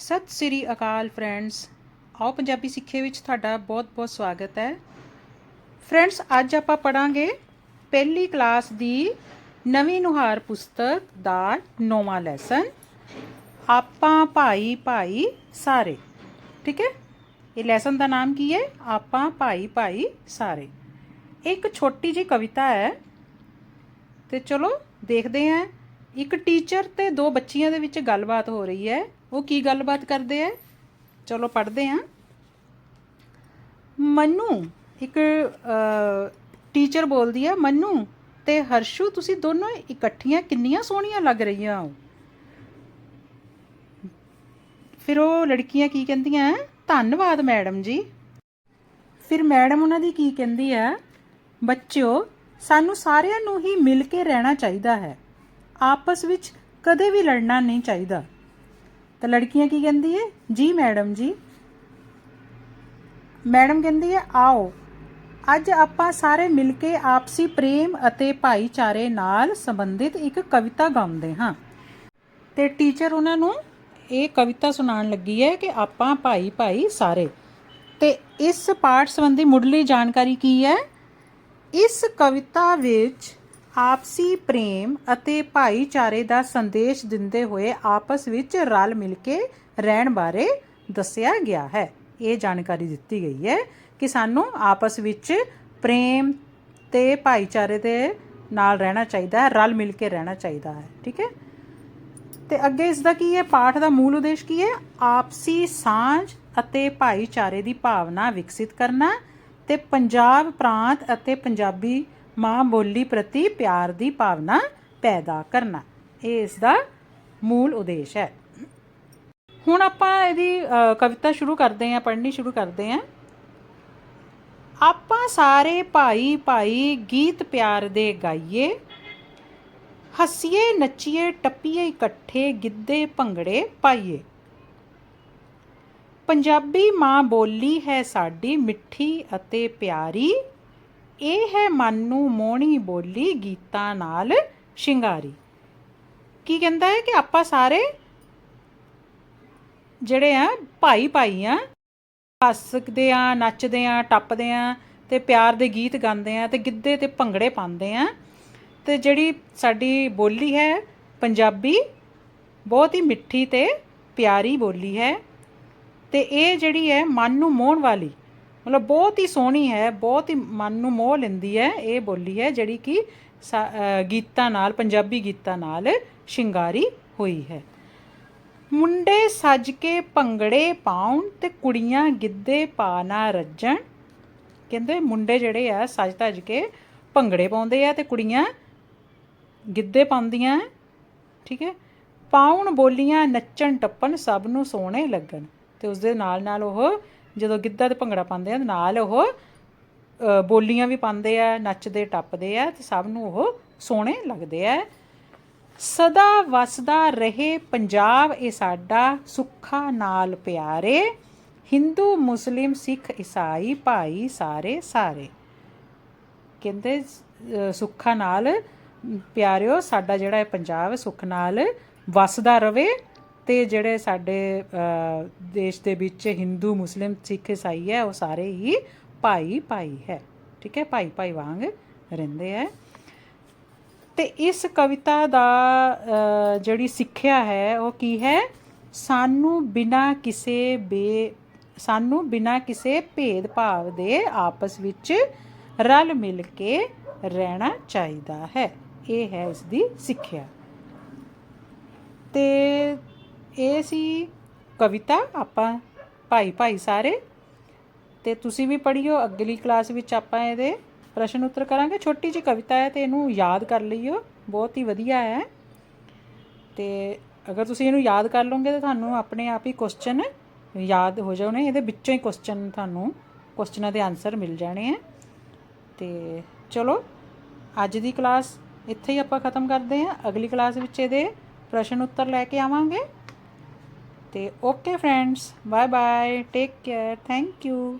ਸਤਿ ਸ੍ਰੀ ਅਕਾਲ friends. ਆਓ ਪੰਜਾਬੀ ਸਿੱਖੇ ਵਿੱਚ ਤੁਹਾਡਾ ਬਹੁਤ-ਬਹੁਤ ਸਵਾਗਤ ਹੈ। ਫਰੈਂਡਸ, ਅੱਜ ਆਪਾਂ ਪੜਾਂਗੇ ਪਹਿਲੀ ਕਲਾਸ ਦੀ ਨਵੀਂ ਨੁਹਾਰ ਪੁਸਤਕ ਦਾ ਨੌਵਾਂ ਲੈਸਨ ਆਪਾਂ ਭਾਈ ਭਾਈ, ਸਾਰੇ। ਠੀਕ ਹੈ? ਇਹ ਲੈਸਨ ਦਾ ਨਾਮ ਕੀ ਹੈ? ਆਪਾਂ ਭਾਈ ਭਾਈ, ਸਾਰੇ। ਇਹ ਇੱਕ ਛੋਟੀ ਜੀ ਕਵਿਤਾ ਹੈ। ਤੇ ਚਲੋ ਦੇਖਦੇ ਹਾਂ। ਇੱਕ ਟੀਚਰ ਤੇ ਦੋ ਬੱਚੀਆਂ ਦੇ ਵਿੱਚ ਗੱਲਬਾਤ ਹੋ ਰਹੀ ਹੈ। ਉਹ ਕੀ ਗੱਲਬਾਤ ਕਰਦੇ ਹੈ ਚਲੋ ਪੜ੍ਹਦੇ ਹਾਂ। ਮੰਨੂ, ਇੱਕ ਟੀਚਰ ਬੋਲਦੀ ਹੈ ਮੰਨੂ ਤੇ ਹਰਸ਼ੂ, ਤੁਸੀਂ ਦੋਨੋਂ ਇਕੱਠੀਆਂ ਕਿੰਨੀਆਂ ਸੋਹਣੀਆਂ ਲੱਗ ਰਹੀਆਂ ਹੋ? ਫਿਰ ਉਹ ਲੜਕੀਆਂ ਕੀ ਕਹਿੰਦੀਆਂ, ਧੰਨਵਾਦ ਮੈਡਮ ਜੀ। ਫਿਰ ਮੈਡਮ ਉਹਨਾਂ ਦੀ ਕੀ ਕਹਿੰਦੀ ਹੈ ਬੱਚਿਓ, ਸਾਨੂੰ ਸਾਰਿਆਂ ਨੂੰ ਹੀ ਮਿਲ ਕੇ ਰਹਿਣਾ ਚਾਹੀਦਾ ਹੈ। ਆਪਸ ਵਿੱਚ ਕਦੇ ਵੀ ਲੜਨਾ ਨਹੀਂ ਚਾਹੀਦਾ। ਤਾਂ ਲੜਕੀਆਂ ਕੀ ਕਹਿੰਦੀ ਹੈ ਜੀ, ਮੈਡਮ ਜੀ। ਮੈਡਮ ਕਹਿੰਦੀ ਹੈ ਆਓ। ਅੱਜ ਆਪਾਂ ਸਾਰੇ ਮਿਲ ਕੇ ਆਪਸੀ ਪ੍ਰੇਮ ਅਤੇ ਭਾਈਚਾਰੇ ਨਾਲ ਸੰਬੰਧਿਤ ਇੱਕ ਕਵਿਤਾ ਗਾਉਂਦੇ ਹਾਂ। ਤੇ ਟੀਚਰ ਉਹਨਾਂ ਨੂੰ ਇਹ ਕਵਿਤਾ ਸੁਣਾਉਣ ਲੱਗੀ ਹੈ ਕਿ ਆਪਾਂ ਭਾਈ ਭਾਈ ਸਾਰੇ। ਤੇ ਇਸ ਪਾਠ ਸੰਬੰਧੀ ਮੁੱਢਲੀ ਜਾਣਕਾਰੀ ਕੀ ਹੈ? ਇਸ ਕਵਿਤਾ ਵਿੱਚ ਆਪਸੀ ਪ੍ਰੇਮ ਅਤੇ ਭਾਈਚਾਰੇ ਦਾ ਸੰਦੇਸ਼ ਦਿੰਦੇ ਹੋਏ ਆਪਸ ਵਿੱਚ ਰਲ ਮਿਲ ਕੇ ਰਹਿਣ ਬਾਰੇ ਦੱਸਿਆ ਗਿਆ ਹੈ। ਇਹ ਜਾਣਕਾਰੀ ਦਿੱਤੀ ਗਈ ਹੈ ਕਿ ਸਾਨੂੰ ਆਪਸ ਵਿੱਚ ਪ੍ਰੇਮ ਤੇ ਭਾਈਚਾਰੇ ਦੇ ਨਾਲ ਰਹਿਣਾ ਚਾਹੀਦਾ ਹੈ, ਰਲ ਮਿਲ ਕੇ ਰਹਿਣਾ ਚਾਹੀਦਾ ਹੈ, ਠੀਕ ਹੈ? ਤੇ ਅੱਗੇ ਇਸ ਦਾ ਕੀ ਹੈ? ਪਾਠ ਦਾ ਮੂਲ ਉਦੇਸ਼ ਕੀ ਹੈ? ਆਪਸੀ ਸਾਂਝ ਅਤੇ ਭਾਈਚਾਰੇ ਦੀ ਭਾਵਨਾ ਵਿਕਸਿਤ ਕਰਨਾ ਤੇ ਪੰਜਾਬ ਪ੍ਰਾਂਤ ਅਤੇ ਪੰਜਾਬੀ ਮਾਂ ਬੋਲੀ ਪ੍ਰਤੀ ਪਿਆਰ ਦੀ ਭਾਵਨਾ ਪੈਦਾ ਕਰਨਾ। ਇਹ ਇਸ ਦਾ ਮੂਲ ਉਦੇਸ਼ ਹੈ। ਹੁਣ ਆਪਾਂ ਇਹਦੀ ਕਵਿਤਾ ਸ਼ੁਰੂ ਕਰਦੇ ਹਾਂ, ਪੜ੍ਹਨੀ ਸ਼ੁਰੂ ਕਰਦੇ ਹਾਂ। ਆਪਾਂ ਸਾਰੇ ਭਾਈ ਭਾਈ ਗੀਤ ਪਿਆਰ ਦੇ ਗਾਈਏ, ਹੱਸੀਏ ਨੱਚੀਏ ਟੱਪੀਏ ਇਕੱਠੇ ਗਿੱਧੇ ਭੰਗੜੇ ਪਾਈਏ। ਪੰਜਾਬੀ ਮਾਂ ਬੋਲੀ ਹੈ ਸਾਡੀ ਮਿੱਠੀ ਅਤੇ ਪਿਆਰੀ ਇਹ ਹੈ ਮਨ ਨੂੰ ਮੋਹਣੀ ਬੋਲੀ ਗੀਤਾਂ ਨਾਲ ਸ਼ਿੰਗਾਰੀ। ਕੀ ਕਹਿੰਦਾ ਹੈ ਕਿ ਆਪਾਂ ਸਾਰੇ ਜਿਹੜੇ ਆ, ਭਾਈ ਭਾਈ ਆ ਹੱਸਦੇ ਆ, ਨੱਚਦੇ ਆ, ਟੱਪਦੇ ਆ ਤੇ ਪਿਆਰ ਦੇ ਗੀਤ ਗਾਉਂਦੇ ਆ ਤੇ ਗਿੱਧੇ ਤੇ ਭੰਗੜੇ ਪਾਉਂਦੇ ਆ ਤੇ ਜਿਹੜੀ ਸਾਡੀ ਬੋਲੀ ਹੈ ਪੰਜਾਬੀ, ਬਹੁਤ ਹੀ ਮਿੱਠੀ ਤੇ ਪਿਆਰੀ ਬੋਲੀ ਹੈ ਤੇ ਇਹ ਜਿਹੜੀ ਹੈ ਮਨ ਨੂੰ ਮੋਹਣ ਵਾਲੀ ਮਤਲਬ ਬਹੁਤ ਹੀ ਸੋਹਣੀ ਹੈ, ਬਹੁਤ ਹੀ ਮਨ ਨੂੰ ਮੋਹ ਲੈਂਦੀ ਹੈ ਇਹ ਬੋਲੀ ਹੈ, ਜਿਹੜੀ ਕਿ ਸਾ- ਗੀਤਾਂ ਨਾਲ, ਪੰਜਾਬੀ ਗੀਤਾਂ ਨਾਲ ਸ਼ਿੰਗਾਰੀ ਹੋਈ ਹੈ। ਮੁੰਡੇ ਸੱਜ ਕੇ ਭੰਗੜੇ ਪਾਉਣ ਤੇ ਕੁੜੀਆਂ ਗਿੱਧੇ ਪਾ ਨਾ ਰੱਜਣ। ਕਹਿੰਦੇ ਮੁੰਡੇ ਜਿਹੜੇ ਆ, ਸੱਜ ਧੱਜ ਕੇ ਭੰਗੜੇ ਪਾਉਂਦੇ ਆ ਤੇ ਕੁੜੀਆਂ ਗਿੱਧੇ ਪਾਉਂਦੀਆਂ, ਠੀਕ ਹੈ? ਪਾਉਣ ਬੋਲੀਆਂ ਨੱਚਣ ਟੱਪਣ ਸਭ ਨੂੰ ਸੋਹਣੇ ਲੱਗਣ ਤੇ ਉਸ ਦੇ ਨਾਲ ਨਾਲ ਉਹ ਜਦੋਂ ਗਿੱਧਾ ਤੇ ਭੰਗੜਾ ਪਾਉਂਦੇ ਆ ਨਾਲ ਉਹ ਬੋਲੀਆਂ ਵੀ ਪਾਉਂਦੇ ਆ ਨੱਚਦੇ ਟੱਪਦੇ ਆ ਤੇ ਸਭ ਨੂੰ ਉਹ ਸੋਹਣੇ ਲੱਗਦੇ ਆ। ਸਦਾ ਵਸਦਾ ਰਹੇ ਪੰਜਾਬ ਇਹ ਸਾਡਾ ਸੁੱਖਾ ਨਾਲ ਪਿਆਰੇ ਹਿੰਦੂ ਮੁਸਲਿਮ ਸਿੱਖ ਈਸਾਈ ਭਾਈ ਸਾਰੇ ਸਾਰੇ। ਕਹਿੰਦੇ ਅ, ਸੁੱਖਾਂ ਨਾਲ ਪਿਆਰਿਓ ਸਾਡਾ ਜਿਹੜਾ ਇਹ ਪੰਜਾਬ ਸੁੱਖ ਨਾਲ ਵਸਦਾ ਰਵੇ ਅਤੇ ਜਿਹੜੇ ਸਾਡੇ ਦੇਸ਼ ਦੇ ਵਿੱਚ ਹਿੰਦੂ, ਮੁਸਲਿਮ, ਸਿੱਖ ਇਸਾਈ ਹੈ, ਉਹ ਸਾਰੇ ਹੀ ਭਾਈ ਭਾਈ ਹੈ। ਠੀਕ ਹੈ, ਭਾਈ ਭਾਈ ਵਾਂਗ ਰਹਿੰਦੇ ਹੈ। ਤੇ ਇਸ ਕਵਿਤਾ ਦਾ ਜਿਹੜੀ ਸਿੱਖਿਆ ਹੈ, ਉਹ ਕੀ ਹੈ? ਸਾਨੂੰ ਬਿਨਾ ਕਿਸੇ ਬੇ, ਸਾਨੂੰ ਬਿਨਾ ਕਿਸੇ ਭੇਦਭਾਵ ਦੇ ਆਪਸ ਵਿੱਚ ਰਲ ਮਿਲ ਕੇ ਰਹਿਣਾ ਚਾਹੀਦਾ ਹੈ। ਇਹ ਹੈ ਇਸ ਦੀ ਸਿੱਖਿਆ। ਤੇ ਇਹ ਸੀ ਕਵਿਤਾ, ਆਪਾਂ ਭਾਈ ਭਾਈ ਸਾਰੇ। ਤੇ ਤੁਸੀਂ ਵੀ ਪੜ੍ਹੀਓ, ਅਗਲੀ ਕਲਾਸ ਵਿੱਚ ਆਪਾਂ ਇਹਦੇ ਪ੍ਰਸ਼ਨ ਉੱਤਰ ਕਰਾਂਗੇ। ਛੋਟੀ ਜਿਹੀ ਕਵਿਤਾ ਹੈ ਤੇ ਇਹਨੂੰ ਯਾਦ ਕਰ ਲਈਓ, ਬਹੁਤ ਹੀ ਵਧੀਆ ਹੈ। ਤੇ ਅਗਰ ਤੁਸੀਂ ਇਹਨੂੰ ਯਾਦ ਕਰ ਲਓਗੇ ਤਾਂ ਤੁਹਾਨੂੰ ਆਪਣੇ ਆਪ ਹੀ ਕੁਐਸਚਨ ਯਾਦ ਹੋ ਜਾਣੇ। ਇਹਦੇ ਵਿੱਚੋਂ ਹੀ ਕੁਐਸਚਨ ਤੁਹਾਨੂੰ ਕੁਐਸਚਨਾਂ ਦੇ ਆਨਸਰ ਮਿਲ ਜਾਣੇ ਆ। ਤੇ ਚਲੋ, ਅੱਜ ਦੀ ਕਲਾਸ ਇੱਥੇ ਹੀ ਆਪਾਂ ਖਤਮ ਕਰਦੇ ਹਾਂ। ਅਗਲੀ ਕਲਾਸ ਵਿੱਚ ਇਹਦੇ ਪ੍ਰਸ਼ਨ ਉੱਤਰ ਲੈ ਕੇ ਆਵਾਂਗੇ। ਤੇ okay friends bye bye take care thank you